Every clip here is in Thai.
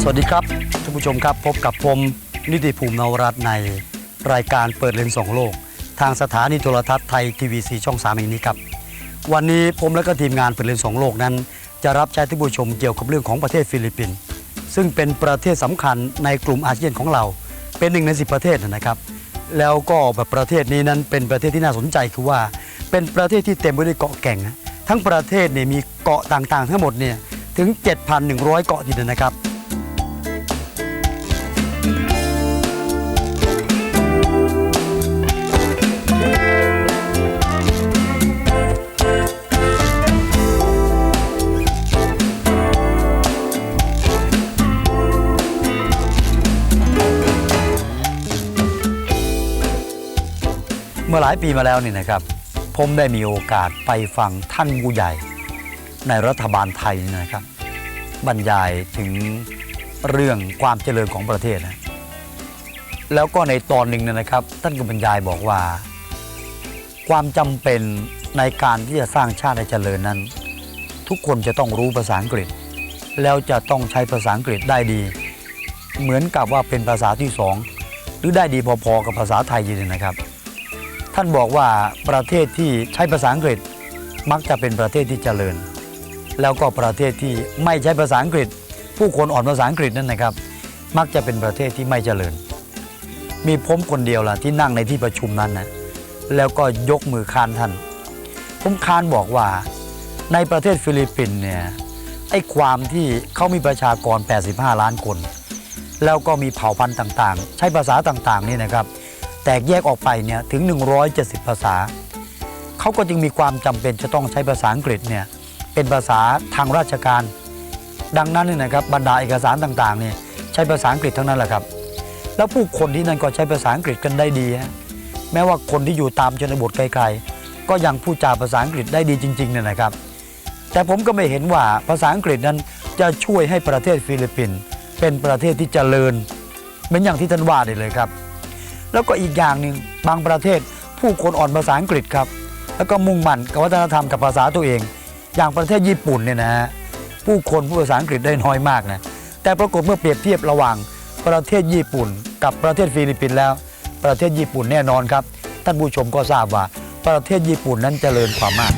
สวัสดีครับท่านผู้ชมครับพบกับผมนิติภูมินวรัตน์ในรายการเปิดเลนส์สองโลก ทางสถานีโทรทัศน์ไทยทีวีสีช่อง 3 แห่งนี้ครับ วันนี้ผมและก็ทีมงานเปิดเลนส์สองโลกนั้น จะรับใช้ท่านผู้ชมเกี่ยวกับเรื่องของประเทศฟิลิปปินส์ซึ่งเป็นประเทศสำคัญในกลุ่มอาเซียนของเรา เป็นหนึ่งในสิประเทศนะครับ แล้วก็แบบประเทศนี้นั้นเป็นประเทศที่น่าสนใจคือว่า เป็นประเทศที่เต็มไปด้วยเกาะแก่งนะทั้งประเทศเนี่ยมีเกาะต่างๆ ทั้งหมดเนี่ยถึง 7,100 เกาะทีเดียวนะครับ มื่อหลายปีมาแล้วนี่นะครับ ผมได้มีโอกาสไปฟังท่านผู้ใหญ่ ในรัฐบาลไทยนะครับ บรรยายถึงเรื่องความเจริญของประเทศนะแล้วก็ในตอนหนึ่งนยนะครับ ท่านก็บรรยายบอกว่า ความจำเป็นในการที่จะสร้างชาติให้เจริญนั้น ทุกคนจะต้องรู้ภาษาอังกฤษ แล้วจะต้องใช้ภาษาอังกฤษได้ดี เหมือนกับว่าเป็นภาษาที่สองหรือได้ดีพอๆกับภาษาไทยอยู่นะครับ ท่านบอกว่าประเทศที่ใช้ภาษาอังกฤษมักจะเป็นประเทศที่เจริญ แล้วก็ประเทศที่ไม่ใช้ภาษาอังกฤษ ผู้คนอ่อนภาษาอังกฤษนั่นนะครับ มักจะเป็นประเทศที่ไม่เจริญ มีผมคนเดียวล่ะที่นั่งในที่ประชุมนั้นนะแล้วก็ยกมือคานท่านผมคานบอกว่าในประเทศฟิลิปปินส์เนี่ยไอ้ความที่เขามีประชากร 85 ล้านคน แล้วก็มีเผ่าพันธุ์ต่างๆ ใช้ภาษาต่างๆนี่นะครับ ตกแยกออกไปเนี่ยถึง 170 ภาษา เขาก็จึงมีความจำเป็นจะต้องใช้ภาษาอังกฤษเนี่ยเป็นภาษาทางราชการ ดังนั้นเนี่ยนะครับบรรดาเอกสารต่างๆเนี่ยใช้ภาษาอังกฤษทั้งนั้นแหละครับ แล้วผู้คนที่นั่นก็ใช้ภาษาอังกฤษกันได้ดีฮะแม้ว่าคนที่อยู่ตามชนบทไกลๆก็ยังพูดจาภาษาอังกฤษได้ดีจริงๆเนี่ยนะครับ แต่ผมก็ไม่เห็นว่าภาษาอังกฤษนั้นจะช่วยให้ประเทศฟิลิปปินส์เป็นประเทศที่เจริญเหมือนอย่างที่ท่านว่าเลยครับ แล้วก็อีกอย่างหนึ่งบางประเทศผู้คนอ่อนภาษาอังกฤษครับ แล้วก็มุ่งมั่นกับวัฒนธรรมกับภาษาตัวเอง อย่างประเทศญี่ปุ่นเนี่ยนะฮะผู้คนพูดภาษาอังกฤษได้น้อยมากนะแต่ปรากฏเมื่อเปรียบเทียบระหว่างประเทศญี่ปุ่น กับประเทศฟิลิปปินส์แล้ว ประเทศญี่ปุ่นแน่นอนครับ ท่านผู้ชมก็ทราบว่าประเทศญี่ปุ่นนั้นเจริญกว่ามาก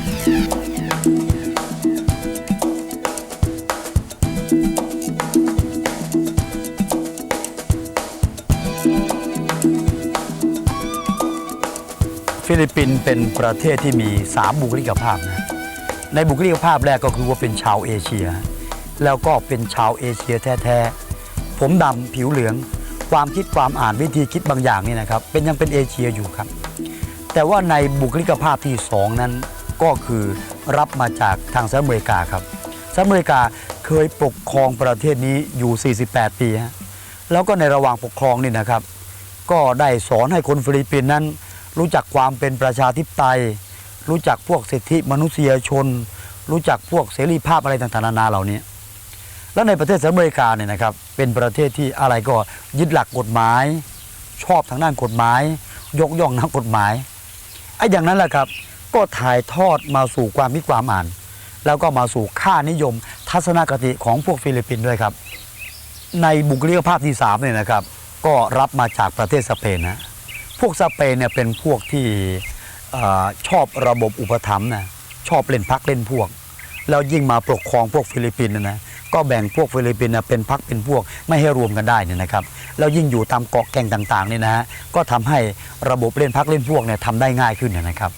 ฟิลิปปินส์เป็นประเทศที่มี 3 บุคลิกภาพนะในบุคลิกภาพแรกก็คือว่าเป็นชาวเอเชีย แล้วก็เป็นชาวเอเชียแท้ๆ ผมดำผิวเหลือง ความคิดความอ่านวิธีคิดบางอย่างนี่นะครับ เป็นยังเป็นเอเชียอยู่ครับ แต่ว่าในบุคลิกภาพที่ 2 นั้นก็คือรับมาจากทางสหรัฐอเมริกาครับสหรัฐอเมริกาเคยปกครองประเทศนี้อยู่ 48 ปีฮะแล้วก็ในระหว่างปกครองนี่นะครับ ก็ได้สอนให้คนฟิลิปปินส์นั้น รู้จักความเป็นประชาธิปไตย รู้จักพวกสิทธิมนุษยชน รู้จักพวกเสรีภาพอะไรต่างๆนานาเหล่านี้ แล้วในประเทศสหรัฐอเมริกาเนี่ยนะครับเป็นประเทศที่อะไรก็ยึดหลักกฎหมาย ชอบทางด้านกฎหมาย ยกย่องนักกฎหมายไอ้อย่างนั้นแหละครับก็ถ่ายทอดมาสู่ความคิดความอ่าน แล้วก็มาสู่ค่านิยม ทัศนคติของพวกฟิลิปปินส์ด้วยครับ ในบุคลิกภาพที่3เนี่ยนะครับ ก็รับมาจากประเทศสเปนนะ พวกสเปนเนี่ยเป็นพวกที่อชอบระบบอุปถัมภ์นะชอบเล่นพักเล่นพวก แล้วยิ่งมาปกครองพวกฟิลิปปินส์นะก็แบ่งพวกฟิลิปปินส์เป็นพักเป็นพวกไม่ให้รวมกันได้นี่นะครับแล้วยิ่งอยู่ตามเกาะแก่งต่างๆเนี่ยนะฮะก็ทำให้ระบบเล่นพักเล่นพวกเนี่ยทำได้ง่ายขึ้นนะครับ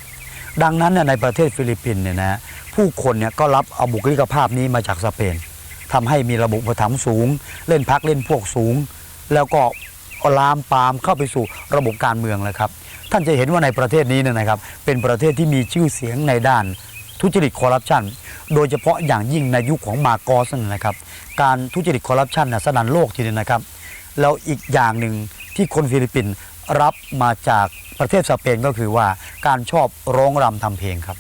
ดังนั้นในประเทศฟิลิปปินส์เนี่ยนะผู้คนเนี่ยก็รับเอาบุคลิกภาพนี้มาจากสเปนทำให้มีระบบอุปถัมภ์สูง เล่นพักเล่นพวกสูง แล้วก็ ลามปามเข้าไปสู่ระบบการเมืองเลยครับ ท่านจะเห็นว่าในประเทศนี้เนี่ยนะครับ เป็นประเทศที่มีชื่อเสียงในด้านทุจริตคอร์รัปชันโดยเฉพาะอย่างยิ่งในยุคของมากอสนะครับ การทุจริตคอร์รัปชันน่ะสนั่นโลกทีเดียวนะครับ แล้วอีกอย่างหนึ่งที่คนฟิลิปปินส์รับมาจากประเทศสเปนก็คือว่าการชอบร้องรำทำเพลงครับ